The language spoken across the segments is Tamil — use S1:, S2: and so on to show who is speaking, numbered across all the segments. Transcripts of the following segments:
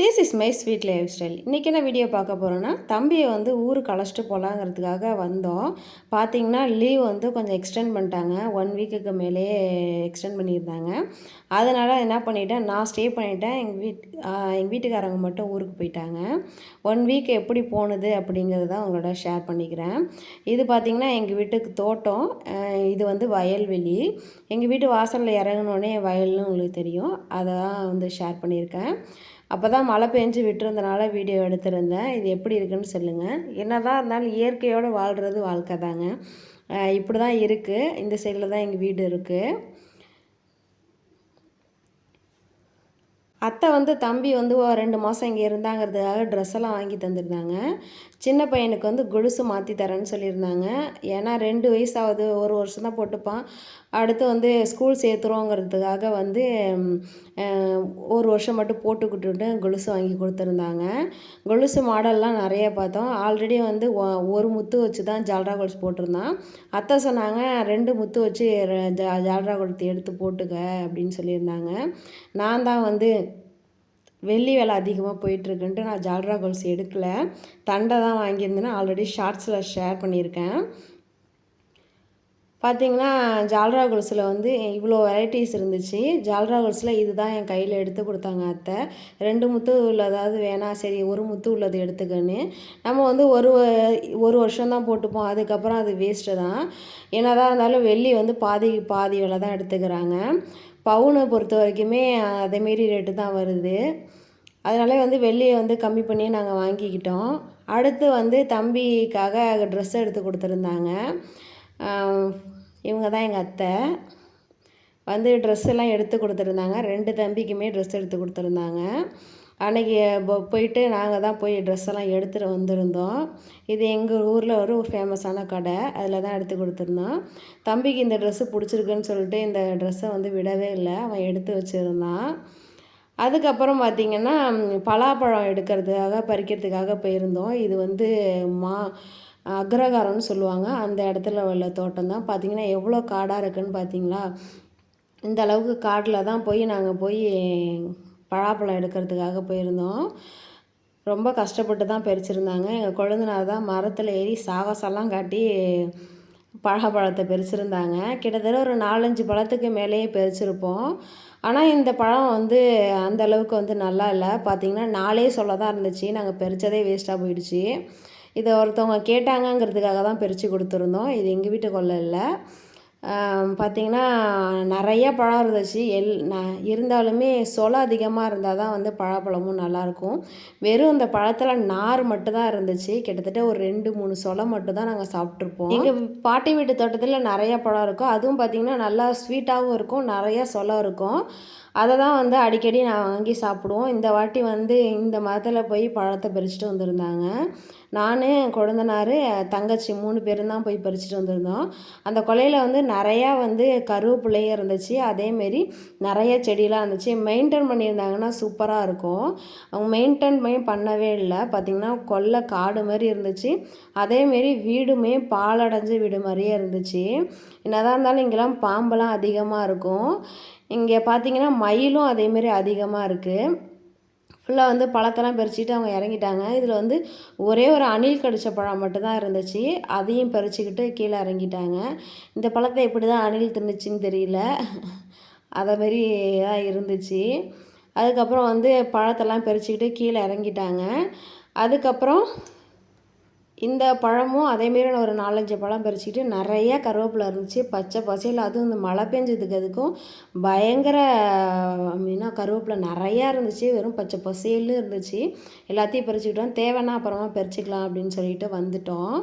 S1: This is my sweet life style இன்றைக்கி என்ன வீடியோ பார்க்க போகிறோன்னா தம்பியை வந்து ஊருக்கு அழைச்சிட்டு போகலாங்கிறதுக்காக வந்தோம். பார்த்தீங்கன்னா லீவ் வந்து கொஞ்சம் எக்ஸ்டெண்ட் பண்ணிட்டாங்க. ஒன் வீக்குக்கு மேலேயே எக்ஸ்டெண்ட் பண்ணியிருந்தாங்க. அதனால் என்ன பண்ணிட்டேன் நான் ஸ்டே பண்ணிட்டேன். எங்கள் வீட் எங்கள் வீட்டுக்காரங்க மட்டும் ஊருக்கு போயிட்டாங்க. ஒன் வீக் எப்படி போனது அப்படிங்கிறது தான் உங்களோட ஷேர் பண்ணிக்கிறேன். இது பார்த்திங்கன்னா எங்கள் வீட்டுக்கு தோட்டம். இது வந்து வயல்வெளி. எங்கள் வீட்டு வாசலில் இறங்கினோடனே வயல்னு உங்களுக்கு தெரியும். அதை தான் வந்து ஷேர் பண்ணியிருக்கேன். அப்போ தான் மழை பெஞ்சு விட்டுருந்தனால வீடியோ எடுத்திருந்தேன். இது எப்படி இருக்குன்னு சொல்லுங்கள் என்ன தான் இருந்தாலும் இயற்கையோடு வாழ்கிறது வாழ்க்கை தாங்க. இப்படி தான் இருக்குது இந்த சைடில் தான் எங்கள் வீடு இருக்குது அத்தை வந்து தம்பி வந்து ரெண்டு மாதம் இங்கே இருந்தாங்கிறதுக்காக ட்ரெஸ் எல்லாம் வாங்கி தந்திருந்தாங்க. சின்ன பையனுக்கு வந்து கொலுசு மாற்றி தரேன்னு சொல்லியிருந்தாங்க. ஏன்னா ரெண்டு வயசாகுது ஒரு வருஷம் தான் போட்டுப்பான். அடுத்து வந்து ஸ்கூல் சேர்த்துறோங்கிறதுக்காக வந்து ஒரு வருஷம் மட்டும் போட்டுக்கிட்டு கொலுசு வாங்கி கொடுத்துருந்தாங்க. கொலுசு மாடல்லாம் நிறைய பார்த்தோம். ஆல்ரெடி வந்து ஒ- ஒரு முத்து வச்சு தான் ஜால்ரா கொலுசு போட்டிருந்தான். அத்தை சொன்னாங்க ரெண்டு முத்து வச்சு ஜா ஜால்ரா கொலுத்து எடுத்து போட்டுக்க அப்படின்னு சொல்லியிருந்தாங்க. நான் தான் வந்து வெள்ளி விலை அதிகமாக போயிட்டுருக்குன்ட்டு நான் ஜால்ரா கோல்ஸ் எடுக்கல. தண்டை தான் வாங்கியிருந்தேன்னு ஆல்ரெடி ஷார்ட்ஸில் ஷேர் பண்ணியிருக்கேன். பார்த்தீங்கன்னா ஜால்ரா கொலுசில் வந்து இவ்வளோ வெரைட்டிஸ் இருந்துச்சு. ஜால்ரா கொலுசில் இதுதான் என் கையில் எடுத்து கொடுத்தாங்க அத்தை. ரெண்டு முத்து உள்ளதாவது வேணாம் சரி ஒரு முத்து உள்ளது எடுத்துக்கன்னு. நம்ம வந்து ஒரு ஒரு வருஷம் தான் போட்டுப்போம். அதுக்கப்புறம் அது வேஸ்ட்டு தான். என்னதான் இருந்தாலும் வெள்ளி வந்து பாதி பாதி விலை தான் எடுத்துக்கிறாங்க. பவுனை பொறுத்த வரைக்குமே அதேமாரி ரேட்டு தான் வருது. அதனால வந்து வெள்ளியை வந்து கம்மி பண்ணி நாங்கள் வாங்கிக்கிட்டோம். அடுத்து வந்து தம்பிக்காக ட்ரெஸ் எடுத்து கொடுத்துருந்தாங்க. இவங்க தான் எங்கள் அத்தை. வந்து ட்ரெஸ் எல்லாம் எடுத்து கொடுத்துருந்தாங்க. ரெண்டு தம்பிக்குமே ட்ரெஸ் எடுத்து கொடுத்துருந்தாங்க. அன்னைக்கு போயிட்டு நாங்கள் தான் போய் ட்ரெஸ் எல்லாம் எடுத்துகிட்டு வந்திருந்தோம். இது எங்கள் ஊரில் ஒரு ஃபேமஸான கடை. அதில் தான் எடுத்து கொடுத்துருந்தோம். தம்பிக்கு இந்த ட்ரெஸ்ஸு பிடிச்சிருக்குன்னு சொல்லிட்டு இந்த ட்ரெஸ்ஸை வந்து விடவே இல்லை. அவன் எடுத்து வச்சுருந்தான். அதுக்கப்புறம் பார்த்திங்கன்னா பலாப்பழம் எடுக்கிறதுக்காக பறிக்கிறதுக்காக போயிருந்தோம். இது வந்து மா அக்ரகாரம்னு சொல்லுவாங்க. அந்த இடத்துல உள்ள தோட்டம் தான். பார்த்திங்கன்னா எவ்வளோ காடாக இருக்குதுன்னு பார்த்தீங்களா இந்த அளவுக்கு காட்டில் தான் போய் நாங்கள் போய் பலாப்பழம் எடுக்கிறதுக்காக போயிருந்தோம். ரொம்ப கஷ்டப்பட்டு தான் பறிச்சிருந்தாங்க. எங்கள் கொழுந்தனார் தான் மரத்தில் ஏறி சாகசெல்லாம் காட்டி பழப்பழத்தை பறிச்சிருந்தாங்க. கிட்டத்தட்ட ஒரு நாலஞ்சு பழத்துக்கு மேலேயே பறிச்சிருப்போம். ஆனால் இந்த பழம் வந்து அந்த அளவுக்கு வந்து நல்லா இல்லை. பார்த்திங்கன்னா நாளே சொல்ல தான் இருந்துச்சு. நாங்கள் பறித்ததே வேஸ்ட்டாக போயிடுச்சு. இதை ஒருத்தவங்க கேட்டாங்கங்கிறதுக்காக தான் பறித்து கொடுத்துருந்தோம். இது எங்கள் வீட்டு கொல்லை இல்லை. பார்த்திங்கன்னா நிறைய பழம் இருந்துச்சு. எல் நான் இருந்தாலுமே சொலை அதிகமாக இருந்தால் தான் வந்து பழப்பழமும் நல்லாயிருக்கும். வெறும் இந்த பழத்தில் நார் மட்டும் தான் இருந்துச்சு. கிட்டத்தட்ட ஒரு ரெண்டு மூணு சொலை மட்டும் தான் நாங்கள் சாப்பிட்ருப்போம் எங்கள் பாட்டி வீட்டு தோட்டத்தில் நிறைய பழம் இருக்கும். அதுவும் பார்த்திங்கன்னா நல்லா ஸ்வீட்டாகவும் இருக்கும். நிறைய சொலை இருக்கும். அதை தான் வந்து அடிக்கடி நான் வாங்கி சாப்பிடுவோம். இந்த வாட்டி வந்து இந்த மரத்தில் போய் பழத்தை பறிச்சுட்டு வந்திருந்தாங்க. நான் கொழுந்தனார் தங்கச்சி மூணு பேரும் தான் போய் பறிச்சுட்டு வந்திருந்தோம். அந்த கொலையில் வந்து நிறையா வந்து கருவேப்பிள்ளையும் இருந்துச்சு. அதேமாரி நிறைய செடியெலாம் இருந்துச்சு. மெயின்டைன் பண்ணியிருந்தாங்கன்னா சூப்பராக இருக்கும். அவங்க மெயின்டைன் பண்ணி பண்ணவே இல்லை. பார்த்திங்கன்னா கொல்லை காடு மாதிரி இருந்துச்சு. அதேமாரி வீடுமே பாலடைஞ்ச வீடு மாதிரியே இருந்துச்சு. என்னதான் இருந்தாலும் இங்கெல்லாம் பாம்பெல்லாம் அதிகமாக இருக்கும். இங்கே பார்த்தீங்கன்னா மயிலும் அதேமாரி அதிகமாக இருக்குது ஃபுல்லாக வந்து பழத்தெல்லாம் பறிச்சுட்டு அவங்க இறங்கிட்டாங்க. இதில் வந்து ஒரே ஒரு அணில் கடித்த பழம் மட்டும்தான் இருந்துச்சு. அதையும் பறிச்சுக்கிட்டு கீழே இறங்கிட்டாங்க. இந்த பழத்தை எப்படி தான் அணில் தின்னுச்சின்னு தெரியல. அதை மாரி தான் இருந்துச்சு. அதுக்கப்புறம் வந்து பழத்தெல்லாம் பறிச்சுக்கிட்டு கீழே இறங்கிட்டாங்க. அதுக்கப்புறம் இந்த பழமும் அதேமாரி ஒரு நாலஞ்சு பழம் பறிச்சுக்கிட்டு நிறைய கருவேப்பிலை இருந்துச்சு பச்சை பசையில் அதுவும் இந்த மழை பெஞ்சதுக்கு அதுக்கும் பயங்கர மீனா கருவேப்பிலை நிறையா இருந்துச்சு வெறும் பச்சை பசையிலும் இருந்துச்சு. எல்லாத்தையும் பறிச்சுக்கிட்டோம். தேவைன்னா அப்புறமா பறிச்சுக்கலாம் அப்படின்னு சொல்லிட்டு வந்துட்டோம்.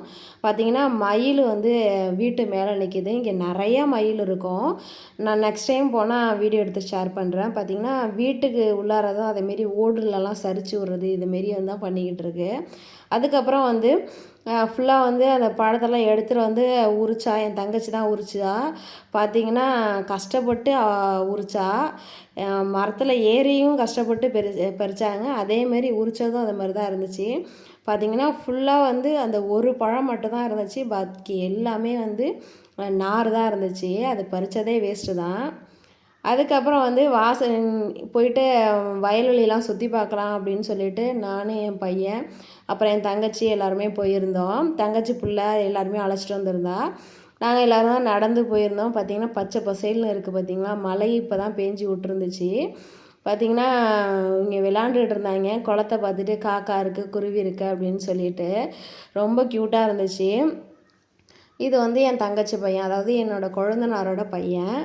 S1: பார்த்திங்கன்னா மயில் வந்து வீட்டு மேலே நிற்கிது இங்கே நிறையா மயில் இருக்கும். நான் நெக்ஸ்ட் டைம் போனால் வீடியோ எடுத்து ஷேர் பண்ணுறேன் பார்த்திங்கன்னா வீட்டுக்கு உள்ளாரதும் அதேமாரி ஓடுலலாம் சரிச்சு விட்றது இதுமாரி வந்து தான் பண்ணிக்கிட்டு இருக்கு. அதுக்கப்புறம் வந்து ஃபுல்லாக வந்து அந்த பழத்தெல்லாம் எடுத்துகிட்டு வந்து உரிச்சா என் தங்கச்சி தான் உரிச்சா. பார்த்தீங்கன்னா கஷ்டப்பட்டு உரிச்சா. மரத்தில் ஏறியும் கஷ்டப்பட்டு பெரி பறிச்சாங்க. அதேமாரி உரிச்சதும் அது மாதிரி தான் இருந்துச்சு. பார்த்தீங்கன்னா ஃபுல்லாக வந்து அந்த ஒரு பழம் மட்டும் தான் இருந்துச்சு. பாக்கி எல்லாமே வந்து நார் தான் இருந்துச்சு. அது பறிச்சதே வேஸ்ட்டு தான். அதுக்கப்புறம் வந்து வாச போயிட்டு வயல்வெளியெலாம் சுற்றி பார்க்கலாம் அப்படின்னு சொல்லிட்டு நான் என் பையன் அப்புறம் என் தங்கச்சி எல்லாருமே போயிருந்தோம். தங்கச்சி பிள்ளை எல்லாருமே அழைச்சிட்டு வந்திருந்தா. நாங்கள் எல்லோரும் நடந்து போயிருந்தோம். பார்த்திங்கன்னா பச்சை பசேல்னு இருக்குது பார்த்திங்களா மழை இப்போ தான் பேஞ்சி விட்டுருந்துச்சு. பார்த்திங்கன்னா இங்கே விளாண்டுட்டு இருந்தாங்க. குளத்த பார்த்துட்டு காக்கா இருக்குது குருவி இருக்குது அப்படின்னு சொல்லிட்டு. ரொம்ப க்யூட்டாக இருந்துச்சு. இது வந்து என் தங்கச்சி பையன் அதாவது என்னோடய குழந்தனாரோட பையன்.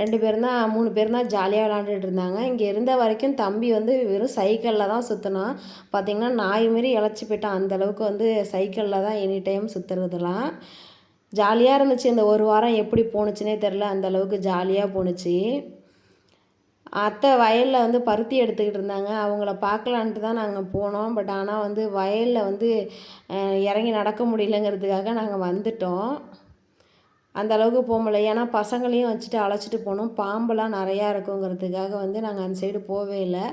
S1: ரெண்டு பேரும் தான் மூணு பேரும் தான் ஜாலியாக விளாண்டுட்டு இருந்தாங்க. இங்கே இருந்த வரைக்கும் தம்பி வந்து வெறும் சைக்கிளில் தான் சுற்றினான் பார்த்திங்கன்னா நாய் மாரி இழைச்சி போயிட்டான். அந்தளவுக்கு வந்து சைக்கிளில் தான் எனி டைம் சுற்றுறதுலாம் ஜாலியாக இருந்துச்சு. இந்த ஒரு வாரம் எப்படி போணுச்சுனே தெரில அந்தளவுக்கு ஜாலியாக போணுச்சு. அத்தை வயலில் வந்து பருத்தி எடுத்துக்கிட்டு இருந்தாங்க. அவங்கள பார்க்கலான்ட்டு தான் நாங்கள் போனோம். பட் ஆனால் வந்து வயலில் வந்து இறங்கி நடக்க முடியலங்கிறதுக்காக நாங்கள் வந்துட்டோம். அந்த அளவுக்கு போக முடியல. ஏன்னா பசங்களையும் வச்சுட்டு அழைச்சிட்டு போகணும். பாம்பெல்லாம் நிறையா இருக்குங்கிறதுக்காக வந்து நாங்கள் அந்த சைடு போகவே இல்லை.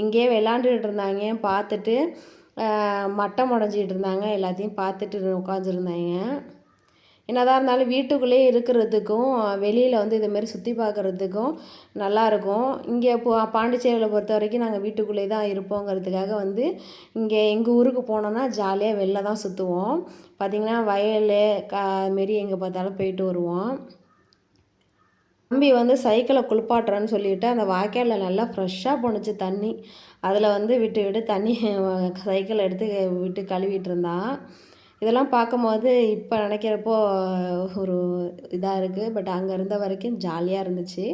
S1: இங்கேயே விளாண்டுட்டு இருந்தாங்க. பார்த்துட்டு மட்டம் உடஞ்சிக்கிட்டு இருந்தாங்க. எல்லாத்தையும் பார்த்துட்டு உட்காந்துருந்தாங்க என்னதான் இருந்தாலும் வீட்டுக்குள்ளேயே இருக்கிறதுக்கும் வெளியில் வந்து இதுமாரி சுற்றி பார்க்குறதுக்கும் நல்லாயிருக்கும். இங்கே இப்போ பாண்டிச்சேரியில் பொறுத்த வரைக்கும் நாங்கள் வீட்டுக்குள்ளே தான் இருப்போங்கிறதுக்காக வந்து இங்கே எங்கள் ஊருக்கு போனோன்னா ஜாலியாக வெளில தான் சுற்றுவோம் பார்த்திங்கன்னா வயல் கா மாரி எங்கே பார்த்தாலும் போயிட்டு வருவோம். தம்பி வந்து சைக்கிளை குளிப்பாட்டுறேன்னு சொல்லிவிட்டு அந்த வாய்க்காலில் நல்லா ஃப்ரெஷ்ஷாக போணுச்சு தண்ணி. அதில் வந்து விட்டு விட்டு தண்ணி சைக்கிளை எடுத்து விட்டு கழுவிட்டு இருந்தான். இதெல்லாம் பார்க்கும்போது இப்போ நினைக்கிறப்போ ஒரு இதாக இருக்குது பட் அங்கே இருந்த வரைக்கும் ஜாலியாக இருந்துச்சு.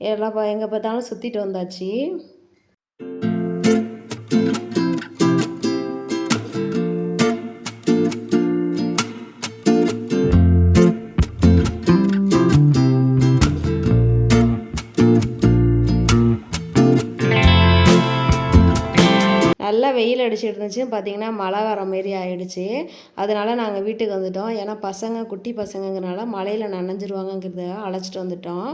S1: எல்லாம் எங்கே பார்த்தாலும் சுற்றிட்டு வந்தாச்சு. அடிச்சுட்டு இருந்துச்சு பார்த்திங்கன்னா மழை வர மாரி ஆகிடுச்சு அதனால் நாங்கள் வீட்டுக்கு வந்துட்டோம். ஏன்னா பசங்க குட்டி பசங்கங்கிறனால மழையில் நனைஞ்சிருவாங்கங்கிறத அழைச்சிட்டு வந்துட்டோம்.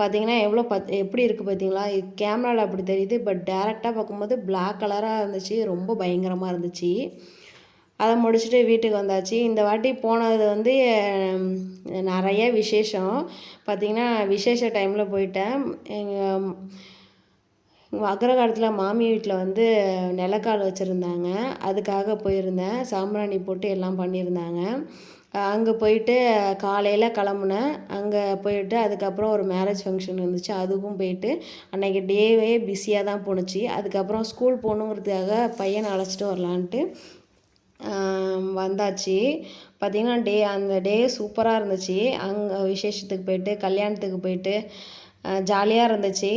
S1: பார்த்திங்கன்னா எவ்வளோ பத் எப்படி இருக்குது பார்த்தீங்களா கேமராவில் அப்படி தெரியுது. பட் டேரெக்டாக பார்க்கும்போது பிளாக் கலராக இருந்துச்சு. ரொம்ப பயங்கரமாக இருந்துச்சு. அதை முடிச்சுட்டு வீட்டுக்கு வந்தாச்சு. இந்த வாட்டி போனது வந்து நிறைய விசேஷம். பார்த்திங்கன்னா விசேஷ டைமில் போயிட்டேன். எங்கள் அக்ரகாரத்தில் மாமி வீட்டில் வந்து நிலக்கால் வச்சுருந்தாங்க. அதுக்காக போயிருந்தேன். சாம்பிராணி போட்டு எல்லாம் பண்ணியிருந்தாங்க. அங்கே போயிட்டு காலையில் கிளம்புனேன். அங்கே போயிட்டு அதுக்கப்புறம் ஒரு மேரேஜ் ஃபங்க்ஷன் இருந்துச்சு. அதுக்கும் போயிட்டு அன்றைக்கி டேவே பிஸியாக தான் போணுச்சு. அதுக்கப்புறம் ஸ்கூல் போகணுங்கிறதுக்காக பையனை அழைச்சிட்டு வரலான்ட்டு வந்தாச்சு. பார்த்திங்கன்னா டே அந்த டே சூப்பராக இருந்துச்சு. அங்கே விசேஷத்துக்கு போயிட்டு கல்யாணத்துக்கு போயிட்டு ஜாலியாக இருந்துச்சு.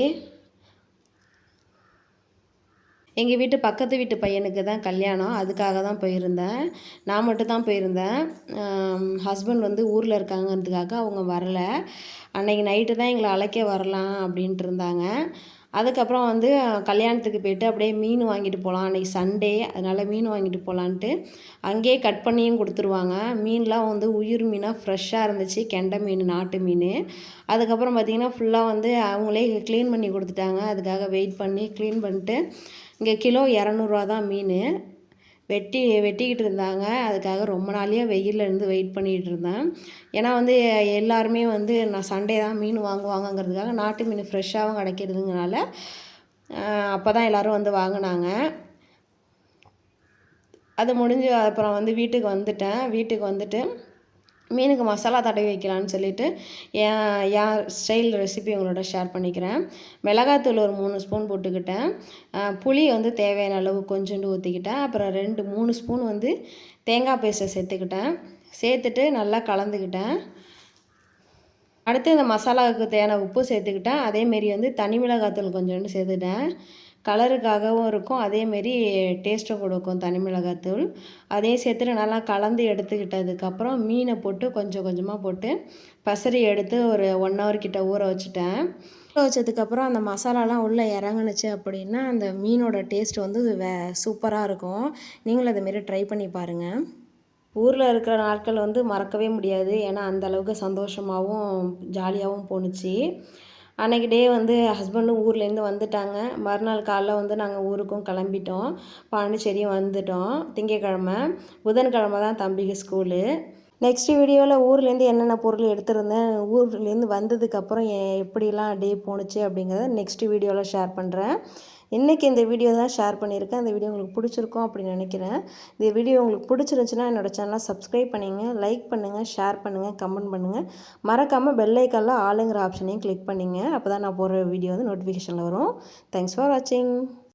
S1: எங்கள் வீட்டு பக்கத்து வீட்டு பையனுக்கு தான் கல்யாணம். அதுக்காக தான் போயிருந்தேன். நான் மட்டும் தான் போயிருந்தேன். ஹஸ்பண்ட் வந்து ஊரில் இருக்காங்கன்றதுக்காக அவங்க வரலை. அன்றைக்கி நைட்டு தான் எங்களை அழைக்க வரலாம் அப்படின்ட்டு இருந்தாங்க. அதுக்கப்புறம் வந்து கல்யாணத்துக்கு போயிட்டு அப்படியே மீன் வாங்கிட்டு போகலாம் அன்றைக்கி சண்டே அதனால் மீன் வாங்கிட்டு போகலான்ட்டு அங்கேயே கட் பண்ணியும் கொடுத்துருவாங்க. மீன்லாம் வந்து உயிர் மீனாக ஃப்ரெஷ்ஷாக இருந்துச்சு. கெண்டை மீன் நாட்டு மீன். அதுக்கப்புறம் பார்த்திங்கன்னா ஃபுல்லாக வந்து அவங்களே க்ளீன் பண்ணி கொடுத்துட்டாங்க. அதுக்காக வெயிட் பண்ணி க்ளீன் பண்ணிட்டு இங்கே கிலோ இரநூறுவா தான் மீன். வெட்டி வெட்டிக்கிட்டு இருந்தாங்க. அதுக்காக ரொம்ப நாளையாக வெயிலில் இருந்து வெயிட் பண்ணிகிட்டு இருந்தேன். ஏன்னா வந்து எல்லாருமே வந்து நான் சண்டே தான் மீன் வாங்குவாங்கங்கிறதுக்காக நாட்டு மீன் ஃப்ரெஷ்ஷாகவும் கிடைக்கிறதுங்கனால அப்போ தான் எல்லோரும் வந்து வாங்கினாங்க. அது முடிஞ்சு அப்புறம் வந்து வீட்டுக்கு வந்துட்டேன். வீட்டுக்கு வந்துட்டு மீனுக்கு மசாலா தடவி வைக்கலான்னு சொல்லிட்டு என் என் ஸ்டைல் ரெசிபி உங்களோட ஷேர் பண்ணிக்கிறேன். மிளகாத்தூள் ஒரு மூணு ஸ்பூன் போட்டுக்கிட்டேன். புளி வந்து தேவையான அளவு கொஞ்சோண்டு ஊற்றிக்கிட்டேன் அப்புறம் ரெண்டு மூணு ஸ்பூன் வந்து தேங்காய் பேஸ்ட்டை சேர்த்துக்கிட்டேன். சேர்த்துட்டு நல்லா கலந்துக்கிட்டேன். அடுத்து இந்த மசாலாவுக்கு தேவையான உப்பு சேர்த்துக்கிட்டேன். அதேமாரி வந்து தனி மிளகாத்தூள் கொஞ்சோண்டு சேர்த்துட்டேன். கலருக்காகவும் இருக்கும். அதேமாரி டேஸ்ட்டும் கொடுக்கும் தனி மிளகாத்தூள். அதையும் சேர்த்துட்டு நல்லா கலந்து எடுத்துக்கிட்டதுக்கப்புறம் மீனை போட்டு கொஞ்சம் கொஞ்சமாக போட்டு பசரி எடுத்து ஒரு ஒன் ஹவர் கிட்ட ஊற வச்சுட்டேன். ஊற வச்சதுக்கப்புறம் அந்த மசாலாலாம் உள்ளே இறங்குனுச்சு அப்படின்னா அந்த மீனோட டேஸ்ட் வந்து வே சூப்பராக இருக்கும். நீங்களும் அதுமாரி ட்ரை பண்ணி பாருங்கள் ஊரில் இருக்கிற நாட்கள் வந்து மறக்கவே முடியாது. ஏன்னா அந்தளவுக்கு சந்தோஷமாகவும் ஜாலியாகவும் போணுச்சு. அன்றைக்கி டே வந்து ஹஸ்பண்டும் ஊர்லேருந்து வந்துட்டாங்க. மறுநாள் காலைல வந்து நாங்கள் ஊருக்கும் கிளம்பிட்டோம். பாண்டிச்சேரியும் வந்துட்டோம். திங்கக்கிழமை புதன்கிழமை தான் தம்பிக்கு ஸ்கூலு நெக்ஸ்ட் வீடியோவில் ஊர்லேருந்து என்னென்ன பொருள் எடுத்திருந்தேன் ஊர்லேருந்து வந்ததுக்கப்புறம் எப்படிலாம் டே போணுச்சு அப்படிங்கிறத நெக்ஸ்ட் வீடியோவில் ஷேர் பண்ணுறேன் இன்றைக்கி இந்த வீடியோ தான் ஷேர் பண்ணியிருக்கேன். இந்த வீடியோ உங்களுக்கு பிடிச்சிருக்கும் அப்படின்னு நினைக்கிறேன். இந்த வீடியோ உங்களுக்கு பிடிச்சிருந்துச்சுன்னா என்னோடய சேனலை சப்ஸ்கிரைப் பண்ணிங்க லைக் பண்ணுங்கள் ஷேர் பண்ணுங்கள் கமெண்ட் பண்ணுங்கள் மறக்காமல் பெல்லைக்கல்ல ஆளுங்கிற ஆப்ஷனையும் கிளிக் பண்ணிங்க. அப்போ தான் நான் போடுற வீடியோ வந்து நோட்டிஃபிகேஷனில் வரும். தேங்க்ஸ் ஃபார் வாட்சிங்